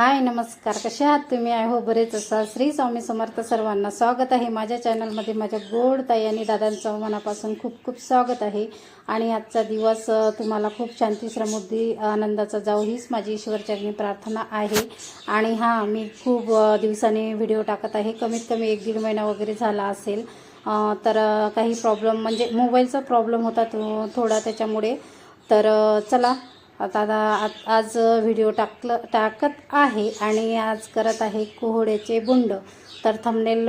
हाय नमस्कार. कसे आहात तुम्ही? आहे हो बरेच असाल. श्री स्वामी समर्थ सर्वांना स्वागत आहे. माझ्या चॅनलमध्ये माझ्या गोड ताई आणि दादांचं मनापासून खूप खूप स्वागत आहे. आणि आजचा दिवस तुम्हाला खूप शांती समृद्धी आनंदाचा जाऊ हीच माझी ईश्वरचरणी प्रार्थना आहे. आणि हां मी खूप दिवसाने दिवसांनी व्हिडिओ टाकत आहे. कमीत कमी एक दीड महिना वगैरे झाला असेल. तर काही प्रॉब्लेम म्हणजे मोबाईलचा प्रॉब्लेम होता तो थोडा त्याच्यामुळे. तर चला आता आता आज- आज व्हिडिओ टाकलं टाकत आहे आणि आज करत आहे कोहड्याचे बुंड. तर थंबनेल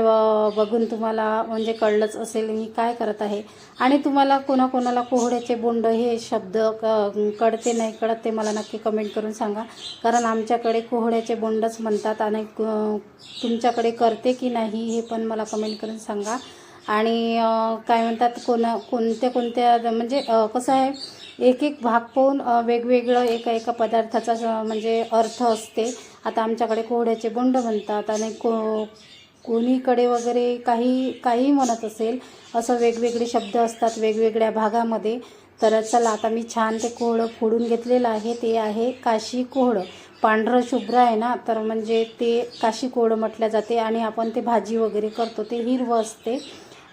बघून तुम्हाला म्हणजे कळलंच असेल मी काय करत आहे. आणि तुम्हाला कोणाकोणाला कोहड्याचे बोंड हे शब्द क- कळते नाही कळत ते मला नक्की कमेंट करून सांगा. कारण आमच्याकडे कोहड्याचे बोंडच म्हणतात आणि तुमच्याकडे करते की नाही हे पण मला कमेंट करून सांगा. आणि काय म्हणतात कोण कोणत्या कोणत्या म्हणजे कसं आहे एक एक भाग पाहून वेगवेगळं एका एका पदार्थाचा म्हणजे अर्थ असते. आता आमच्याकडे कोहड्याचे बोंड म्हणतात आणि को कोणीकडे वगैरे काही काही म्हणत असेल असं वेगवेगळे शब्द असतात वेगवेगळ्या भागामध्ये. तर चला आता मी छान ते कोहळं फोडून घेतलेलं आहे. ते आहे काशी कोहळं पांढरं शुभ्र आहे ना? तर म्हणजे ते काशी कोहळं म्हटलं जाते आणि आपण ते भाजी वगैरे करतो. ते हिरवं असते.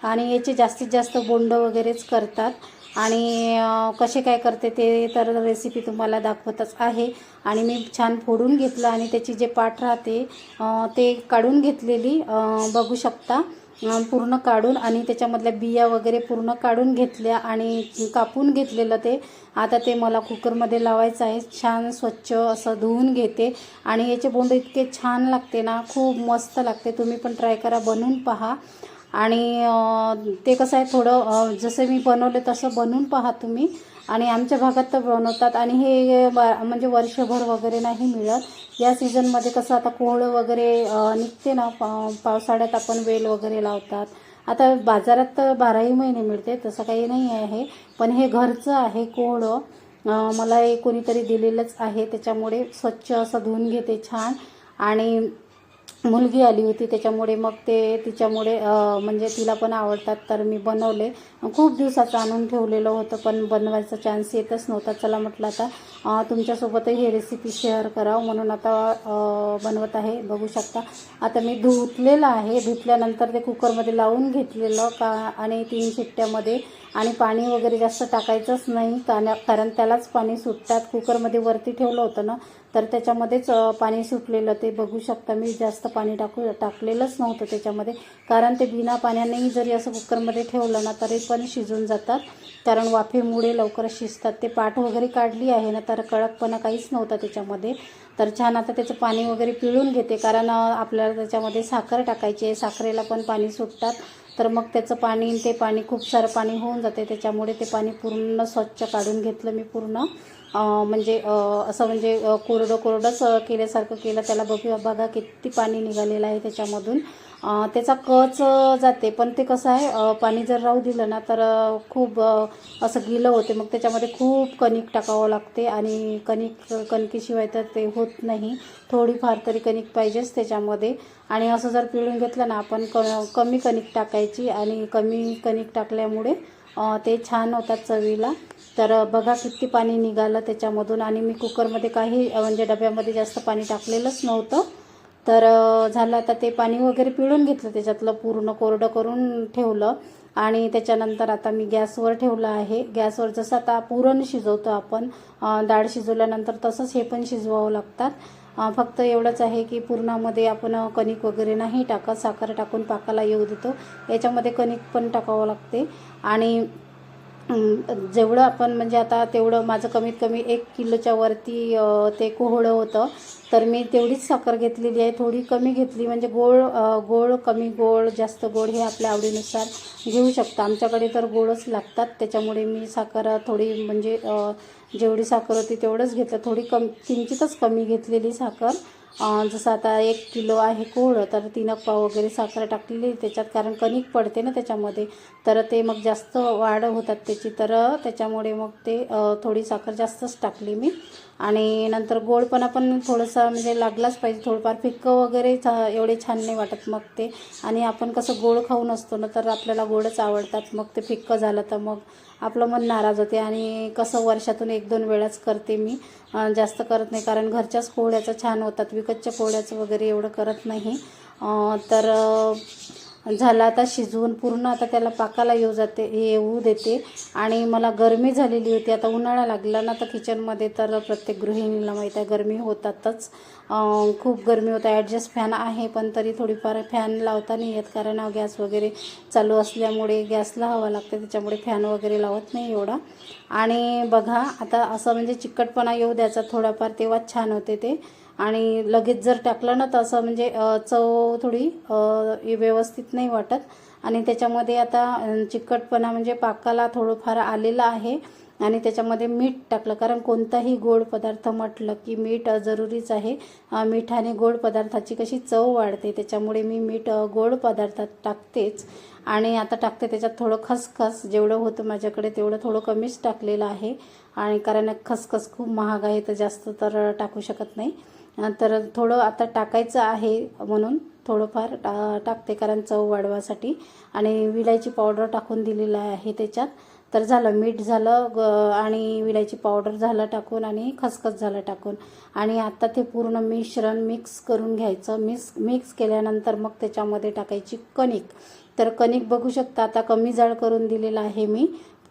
आणि याचे जास्तीत जास्त बोंड वगैरेच करतात. आणि कसे काय करते ते तर रेसिपी तुम्हाला दाखवतच आहे. आणि मी छान फोडून घेतलं आणि त्याची जे पाठ राहते ते काढून घेतलेली बघू शकता. पूर्ण काढून आणि त्याच्यामधल्या बिया वगैरे पूर्ण काढून घेतल्या आणि कापून घेतलेलं ते. आता ते मला कुकरमध्ये लावायचं आहे. छान स्वच्छ असं धुवून घेते. आणि याचे बोंड इतके छान लागते ना खूप मस्त लागते. तुम्ही पण ट्राय करा. बनवून पहा. आणि ते कसं आहे थोडं जसं मी बनवले तसं बनवून पहा तुम्ही. आणि आमच्या भागात तर बनवतात. आणि हे म्हणजे वर्षभर वगैरे नाही मिळत. या सीझनमध्ये कसं आता कोहळं वगैरे निघते ना पा- पावसाळ्यात आपण वेल वगैरे लावतात. आता बाजारात तर बाराही महिने मिळते तसं काही नाही आहे. पण हे घरचं आहे कोहळं. मला हे कोणीतरी दिलेलंच आहे. त्याच्यामुळे स्वच्छ असं धुवून घेते छान. आणि मुलगी आली होती त्याच्यामुळे मग ते तिच्यामुळे म्हणजे तिला पण आवडतात तर मी बनवले. खूप दिवसाचं आणून ठेवलेलं होतं पण बनवायचा चान्स येतच नव्हता. चला म्हटलं आता तुमच्यासोबतही ही रेसिपी शेअर करावं म्हणून आता बनवत आहे. बघू शकता. आता मी धुतलेलं आहे. धुतल्यानंतर ते कुकरमध्ये लावून घेतलेलं का आणि तीन शिट्ट्यामध्ये आणि पाणी वगैरे जास्त टाकायचंच नाही कारण त्यालाच पाणी सुटतात. कुकरमध्ये वरती ठेवलं होतं ना तर त्याच्यामध्येच पाणी सुटलेलं ते बघू शकता. मी जास्त पाणी टाकू टाकलेलंच नव्हतं त्याच्यामध्ये. कारण ते बिना पाण्यानेही जरी असं कुकरमध्ये ठेवलं ना तरी पण शिजून जातात. कारण वाफेमुळे लवकर शिजतात. ते पाठ वगैरे काढली आहे ना तर कडकपणा काहीच नव्हता त्याच्यामध्ये. तर छान आता त्याचं पाणी वगैरे पिळून घेते. कारण आपल्याला त्याच्यामध्ये साखर टाकायची आहे. साखरेला पण पाणी सुटतात. तर मग त्याचं पाणी ते पाणी खूप सारं पाणी होऊन जाते. त्याच्यामुळे ते पाणी पूर्ण स्वच्छ काढून घेतलं मी पूर्ण. म्हणजे असं म्हणजे कोरडं कोरडंच केल्यासारखं केलं त्याला बघू बघा किती पाणी निघालेलं आहे त्याच्यामधून. त्याचा कच जाते पण ते कसं आहे पाणी जर राहू दिलं ना तर खूप असं गिलं होते. मग त्याच्यामध्ये खूप कणिक टाकावं लागते आणि कणिक कणकीशिवाय तर ते होत नाही. थोडीफार तरी कणिक पाहिजेच त्याच्यामध्ये. आणि असं जर पिळून घेतलं ना आपण क कमी कणिक टाकायची आणि कमी कणिक टाकल्यामुळे ते छान होतात चवीला. तर बघा किती पाणी निघालं त्याच्यामधून. आणि मी कुकरमध्ये काही म्हणजे डब्यामध्ये जास्त पाणी टाकलेलंच नव्हतं. तर झालं आता ते पाणी वगैरे पिळून घेतलं त्याच्यातलं पूर्ण कोरडं करून ठेवलं. आणि त्याच्यानंतर आता मी गॅसवर ठेवलं आहे. गॅसवर जसं आता पुरण शिजवतो आपण डाळ शिजवल्यानंतर तसंच हे पण शिजवावं लागतात. फक्त एवढंच आहे की पुरणामध्ये आपण कणिक वगैरे नाही टाकत साखर टाकून पाकाला येऊ देतो. याच्यामध्ये कणिक पण टाकावं लागते. आणि जेवढं आपण म्हणजे आता तेवढं माझं कमीत कमी एक किलोच्या वरती ते कोहळं होतं. तर मी तेवढीच साखर घेतलेली आहे. थोडी कमी घेतली म्हणजे गोड गोड कमी गोड जास्त गोड हे आपल्या आवडीनुसार घेऊ शकता. आमच्याकडे तर गोडच लागतात. त्याच्यामुळे मी साखर थोडी म्हणजे जेवढी साखर होती तेवढंच घेतलं. थोडी कम किंचितच कमी घेतलेली साखर. जसं आता एक किलो आहे कोहळं तर तीन पाव वगैरे साखर टाकलेली त्याच्यात कारण कणिक पडते ना त्याच्यामध्ये तर ते मग जास्त वाढ होतात त्याची. तर त्याच्यामुळे मग ते थोडी साखर जास्तच टाकली मी. आणि नंतर गोडपणा पण थोडंसं म्हणजे लागलाच पाहिजे. थोडंफार फिक्कं वगैरे एवढे छान नाही वाटत मग ते. आणि आपण कसं गोड खाऊन असतो ना तर आपल्याला गोडच आवडतात. मग ते फिक्कं झालं तर मग आपलं मन नाराज होते. आणि कसं वर्षातून एक दोन वेळाच करते मी. जास्त करत नाही कारण घरच्याच पोळ्याचं छान होतात. विकतच्या पोळ्याचं वगैरे एवढं करत नाही. तर झालं आता शिजवून पूर्ण आता त्याला पाकाला येऊ जाते येऊ देते. आणि मला गरमी झालेली होती आता उन्हाळा लागला ना तर किचनमध्ये तर प्रत्येक गृहिणीला माहीत आहे गरमी होतातच. खूप गरमी होता ॲडजस्ट फॅन आहे पण तरी थोडीफार फॅन लावता नाही येत कारण गॅस वगैरे चालू असल्यामुळे गॅसला हवा लागते त्याच्यामुळे फॅन वगैरे लावत नाही एवढा. आणि बघा आता असं म्हणजे चिकटपणा येऊ द्यायचा थोडाफार तेव्हाच छान होते ते. आणि लगेच जर टाकलं ना तर असं म्हणजे चव थोडी व्यवस्थित नाही वाटत. आणि त्याच्यामध्ये आता चिकटपणा म्हणजे पाकाला थोडंफार आलेलं आहे. आणि त्याच्यामध्ये मीठ टाकलं. कारण कोणताही गोड पदार्थ म्हटलं की मीठ जरुरीच आहे. मिठाने गोड पदार्थाची कशी चव वाढते त्याच्यामुळे मी मीठ गोड पदार्थात टाकतेच. आणि आता टाकते त्याच्यात थोडं खसखस. जेवढं होतं माझ्याकडे तेवढं थोडं कमीच टाकलेलं आहे. आणि कारण खसखस खूप महाग आहे तर जास्त तर टाकू शकत नाही. तर थोडं आता टाकायचं आहे म्हणून थोडंफार टा टाकते कारण चव वाढवासाठी. आणि विलायची पावडर टाकून दिलेलं आहे त्याच्यात. तर झालं मीठ झालं ग आणि विलायची पावडर झालं टाकून आणि खसखस झालं टाकून. आणि आता ते पूर्ण मिश्रण मिक्स करून घ्यायचं. मिक्स मिक्स केल्यानंतर मग त्याच्यामध्ये टाकायची कणिक. तर कणिक बघू शकता आता कमी जाळ करून दिलेलं आहे मी.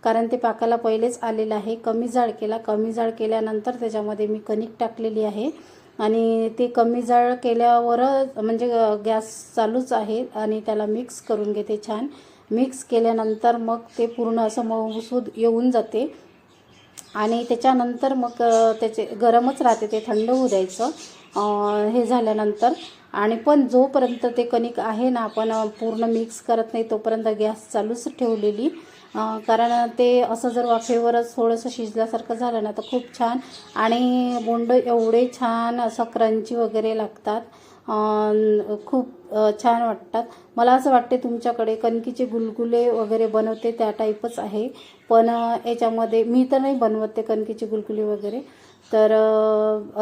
कारण ते पाकाला पहिलेच आलेलं आहे. कमी जाळ केला. कमी जाळ केल्यानंतर त्याच्यामध्ये मी कणिक टाकलेली आहे. आणि ते कमी जाळ केल्यावर म्हणजे गॅस चालूच आहे आणि त्याला मिक्स करून घेते छान. मिक्स केल्यानंतर मग ते पूर्ण असं मऊसूद येऊन जाते. आणि त्याच्यानंतर मग त्याचे गरमच राहते ते थंड होऊ द्यायचं. हे झाल्यानंतर. आणि पण जोपर्यंत ते कणिक आहे ना आपण पूर्ण मिक्स करत नाही तोपर्यंत गॅस चालूच ठेवलेली. कारण ते असं जर वाफेवरच थोडंसं शिजल्यासारखं झालं ना तर खूप छान. आणि बोंड एवढे छान असं क्रंची वगैरे लागतात. खूप छान वाटतात. मला असं वाटते तुमच्याकडे कणकीचे गुलगुले वगैरे बनवते त्या टाईपच आहे. पण याच्यामध्ये मी तर नाही बनवत ते कणकीचे गुलगुले वगैरे. तर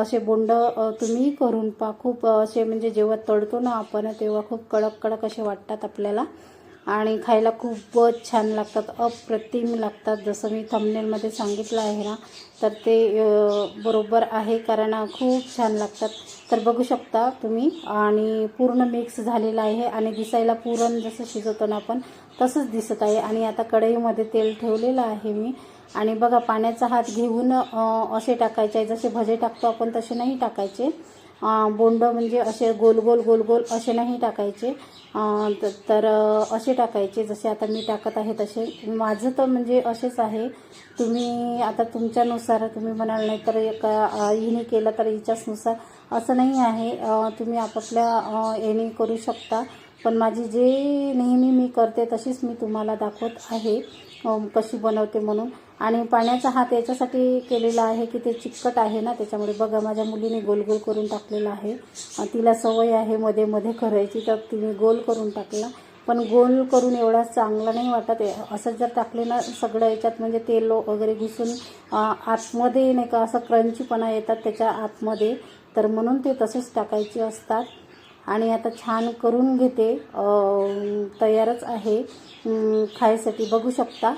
असे बोंड तुम्ही करून पहा. खूप असे म्हणजे जेव्हा तळतो ना आपण तेव्हा खूप कडक कडक असे वाटतात आपल्याला. आणि खायला खूपच छान लागतात अप्रतिम लागतात. जसं मी थंबनेलमध्ये सांगितलं आहे ना तर ते बरोबर आहे कारण खूप छान लागतात. तर बघू शकता तुम्ही. आणि पूर्ण मिक्स झालेलं आहे आणि दिसायला पुरण जसं शिजवतो ना आपण तसंच दिसत आहे. आणि आता कढईमध्ये तेल ठेवलेलं आहे मी. आणि बघा पाण्याचा हात घेऊन असे टाकायचे. आहे जसे भजे टाकतो आपण तसे नाही टाकायचे. बोंड म्हणजे असे गोल गोल गोल गोल असे नाही टाकायचे. तर असे टाकायचे जसे आता मी टाकत आहे तसे. माझं तर म्हणजे असेच आहे. तुम्ही आता तुमच्यानुसार तुम्ही म्हणाल नाही तर एका हिने केलं तर हिच्याचनुसार. असं नाही आहे. तुम्ही आपापल्या याने करू शकता. पण माझी जे नेहमी मी करते तशीच मी तुम्हाला दाखवत आहे. कशी बनवते म्हणून. आणि पाण्याचा हात याच्यासाठी केलेला आहे की ते चिकट आहे ना त्याच्यामुळे बघा माझ्या मुलीने गोल गोल करून टाकलेला आहे. तिला सवय आहे मध्ये मध्ये करायची तर तिने गोल करून टाकला. पण गोल करून एवढा चांगला नाही वाटत. असंच असं जर टाकले ना सगळं याच्यात म्हणजे तेल वगैरे घुसून आतमध्ये नाही का असं क्रंचीपणा येतात त्याच्या आतमध्ये तर म्हणून ते तसेच टाकायचे असतात. आणि आता छान करून घेते. तयारच आहे. खायसाठी बघू शकता.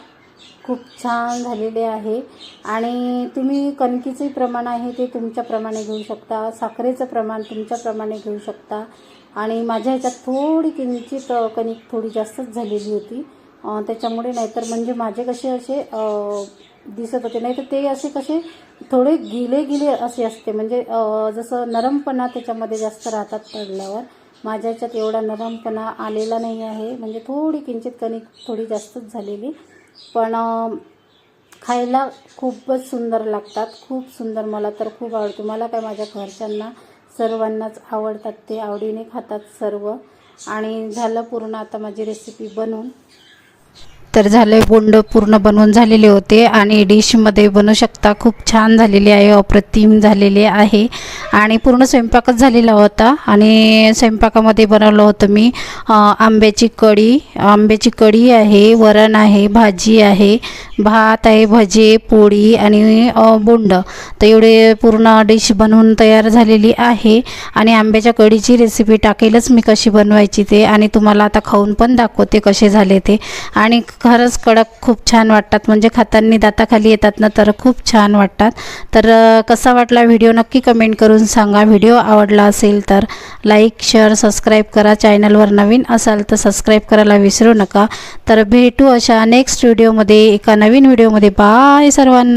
खूप छान झालेले आहे. आणि तुम्ही कणकीचे प्रमाण आहे ते तुमच्याप्रमाणे घेऊ शकता. साखरेचं प्रमाण तुमच्याप्रमाणे घेऊ शकता. आणि माझ्या ह्याच्यात थोडी किंचित कणिक थोडी जास्तच झालेली होती. त्याच्यामुळे नाहीतर म्हणजे माझे कसे असे दिसत होते. नाही तर ते असे कसे थोडे गिले गिले असे असते. म्हणजे जसं नरमपणा त्याच्यामध्ये जास्त राहतात पडल्यावर. माझ्या ह्याच्यात एवढा नरमपणा आलेला नाही आहे. म्हणजे थोडी किंचित कणिक थोडी जास्तच झालेली. पण खायला खूपच सुंदर लागतात. खूप सुंदर. मला तर खूप आवडतो. मला काय माझ्या घरच्यांना सर्वांनाच आवडतात ते? आवडीने खातात सर्व. आणि झालं पूर्ण आता माझी रेसिपी बनवून तर झाले बोंड पूर्ण बनवून झालेले होते आणि डिशमध्ये बनवू शकता खूप छान झालेली आहे अप्रतिम झालेले आहे. आणि पूर्ण स्वयंपाकच झालेला होता आणि स्वयंपाकामध्ये बनवलं होतं मी आंब्याची कढी. आंब्याची कढी आहे वरण आहे भाजी आहे भात आहे भजे पोळी आणि बोंड. तर एवढे पूर्ण डिश बनवून तयार झालेली आहे. आणि आंब्याच्या कढीची रेसिपी टाकेलच मी कशी बनवायची ते आणि तुम्हाला आता खाऊन पण दाखवते कसे झाले ते. आणि खरंच कडक खूप छान वाटतात. म्हणजे खातांनी दाताखाली येतात ना तर खूप छान वाटतात. तर कसा वाटला व्हिडिओ नक्की कमेंट करून सांगा. व्हिडिओ आवडला असेल तर लाईक शेअर सबस्क्राईब करा. चॅनलवर नवीन असाल तर सबस्क्राईब करायला विसरू नका. तर भेटू अशा नेक्स्ट व्हिडिओमध्ये एका नवीन व्हिडिओमध्ये. बाय सर्वांना.